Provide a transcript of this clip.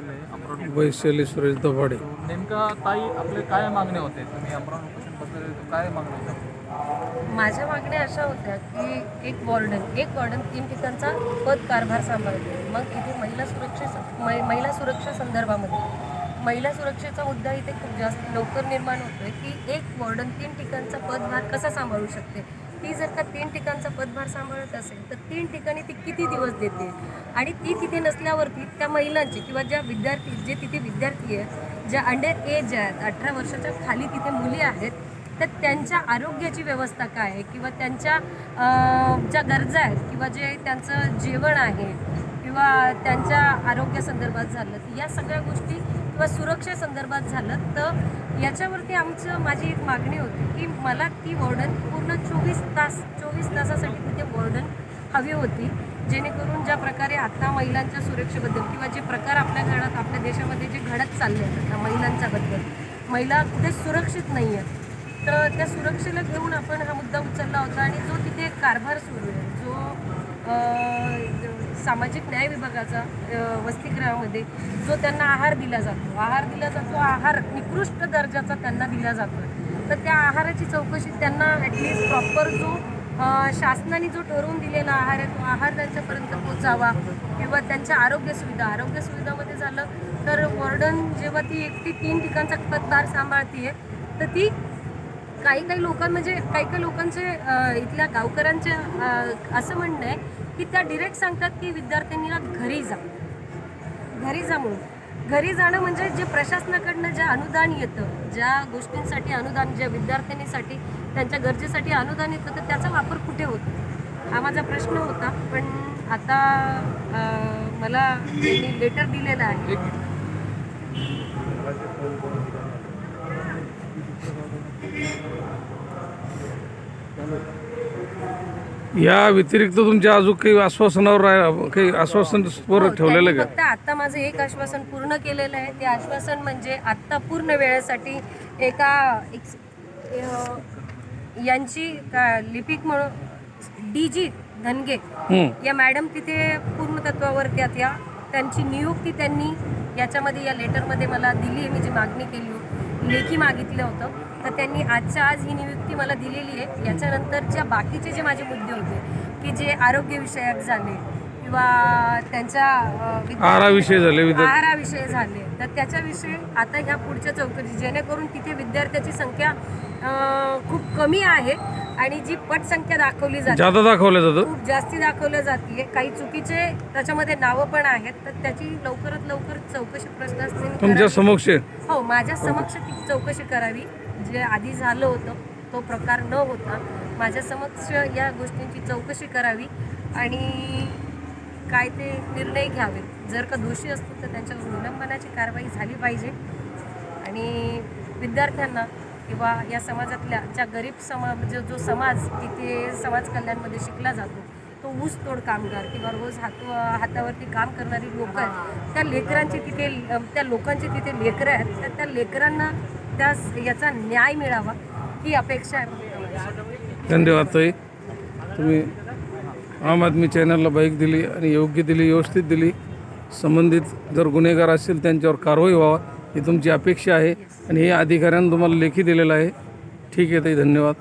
वैशाली सुरेश दबाडे नेमका ताई आपले काय मागण्या होते? तुम्ही अमरावती उपोषण काय होत्या? माझ्या मागण्या अशा होत्या की एक वॉर्डन एक वॉर्डन तीन ठिकाणचा पद कारभार सांभाळते. मग इथे महिला सुरक्षे मै- महिला सुरक्षा संदर्भामध्ये. महिला सुरक्षेचा मुद्दा इथे खूप जास्त लवकर निर्माण होतोय की एक वॉर्डन तीन ठिकाणचा पदभार कसा सांभाळू शकते? ती जर का तीन ठिकाणचा पदभार सांभाळत असेल तर तीन ठिकाणी ती किती दिवस देते? आणि ती तिथे नसल्यावरती त्या महिलांची किंवा ज्या विद्यार्थी जे तिथे विद्यार्थी आहेत ज्या अंडर एज आहेत अठरा वर्षाच्या खाली तिथे मुली आहेत तर त्यांच्या आरोग्याची व्यवस्था काय आहे? किंवा त्यांच्या ज्या गरजा आहेत किंवा जे त्यांचं जेवण आहे किंवा त्यांच्या आरोग्यासंदर्भात झालं तर या सगळ्या गोष्टी किंवा सुरक्षेसंदर्भात झालं तर याच्यावरती आमचं माझी एक मागणी होती की मला ती वॉर्डन पूर्ण चोवीस तास चोवीस तासासाठी तिथे वॉर्डन हवी होती जेणेकरून ज्या प्रकारे आता महिलांच्या सुरक्षेबद्दल किंवा जे प्रकार आपल्या घरात आपल्या देशामध्ये जे घडत चालले आहेत आता महिलांच्याबद्दल महिला कुठे सुरक्षित नाही आहेत तर त्या सुरक्षेला घेऊन आपण हा मुद्दा उचलला होता आणि जो तिथे कारभार सुरू आहे जो सामाजिक न्याय विभागाचा वसतिगृहामध्ये जो त्यांना आहार दिला जातो. आहार दिला जातो आहार निकृष्ट दर्जाचा त्यांना दिला जातो तर त्या आहाराची चौकशी त्यांना ॲटलिस्ट प्रॉपर जो शासनाने जो ठरवून दिलेला आहार आहे तो आहार त्यांच्यापर्यंत पोचावा किंवा त्यांच्या आरोग्य सुविधा आरोग्य सुविधामध्ये झालं तर वॉर्डन जेव्हा ती एकटी तीन ठिकाणचा पदभार सांभाळते तर ती काही काही लोकां म्हणजे काही काही लोकांचे इथल्या गावकऱ्यांचे असं म्हणणं आहे की त्या डिरेक्ट सांगतात की विद्यार्थ्यांनीला घरी जा. घरी जा म्हणून. घरी जाणं म्हणजे जे प्रशासनाकडनं जे अनुदान येतं ज्या गोष्टींसाठी अनुदान ज्या विद्यार्थिनीसाठी त्यांच्या गरजेसाठी अनुदान येतं तर त्याचा वापर कुठे होतो? हा माझा प्रश्न होता. पण आता मला त्यांनी लेटर दिलेलं आहे. या व्यतिरिक्त तुमच्या अजून काही आश्वासनावर राह- काही आश्वासन वर हो, ठेवलेलं त्यांनी का? फक्त आता माझं एक आश्वासन पूर्ण केलेलं आहे. ते आश्वासन म्हणजे आत्ता पूर्ण वेळेसाठी एका एक अं, यांची का- लिपिक म्हणून डी जी धनगे हं. या मॅडम तिथे पूर्ण तत्वावर त्या त्यांची नियुक्ती त्यांनी याच्यामध्ये या लेटरमध्ये मला दिली आहे. मी जी मागणी केली होती. लेखी मागितलं होतं. तर त्यांनी आजच्या आज ही नियुक्ती मला दिलेली आहे. याच्यानंतरच्या बाकीचे जे माझे मुद्दे होते की जे आरोग्यविषयक झाले किंवा त्यांच्या आहाराविषयी झाले आहाराविषयी झाले. तर त्याच्याविषयी आता ह्या पुढच्या चौकशी जेणेकरून तिथे विद्यार्थ्याची संख्या खूप कमी आहे. आणि जी पटसंख्या दाखवली जाते जादा दाखवलं जातं खूप जास्ती दाखवल्या जाते काही चुकीचे त्याच्यामध्ये नावं पण आहेत तर त्याची लवकरात लवकर चौकशी प्रशासनाने तुमच्या. समक्ष. हो माझ्या समक्ष ती चौकशी करावी जे आधी झालं होतं तो प्रकार न होता माझ्या समक्ष या गोष्टींची चौकशी करावी आणि काय ते निर्णय घ्यावे जर का दोषी असतील तर त्यांच्यावर निलंबनाची कारवाई झाली पाहिजे आणि विद्यार्थ्यांना किंवा या समाजातल्या ज्या गरीब समा म्हणजे जो समाज तिथे समाज कल्याणमध्ये शिकला जातो तो ऊस तोड कामगार किंवा रोज हात हातावरती काम करणारी लोक आहेत त्या लेकरांची तिथे त्या लोकांची तिथे लेकरं आहेत तर त्या लेकरांना त्या याचा न्याय मिळावा ही अपेक्षा आहे धन्यवाद ताई. तुम्ही आम आदमी चॅनलला बाईक दिली आणि योग्य दिली व्यवस्थित दिली. संबंधित जर गुन्हेगार असतील त्यांच्यावर कारवाई व्हावा. ही तुमची अपेक्षा आहे आणि हे अधिकाऱ्यानं तुम्हाला लेखी दिलेलं आहे. ठीक आहे ताई धन्यवाद.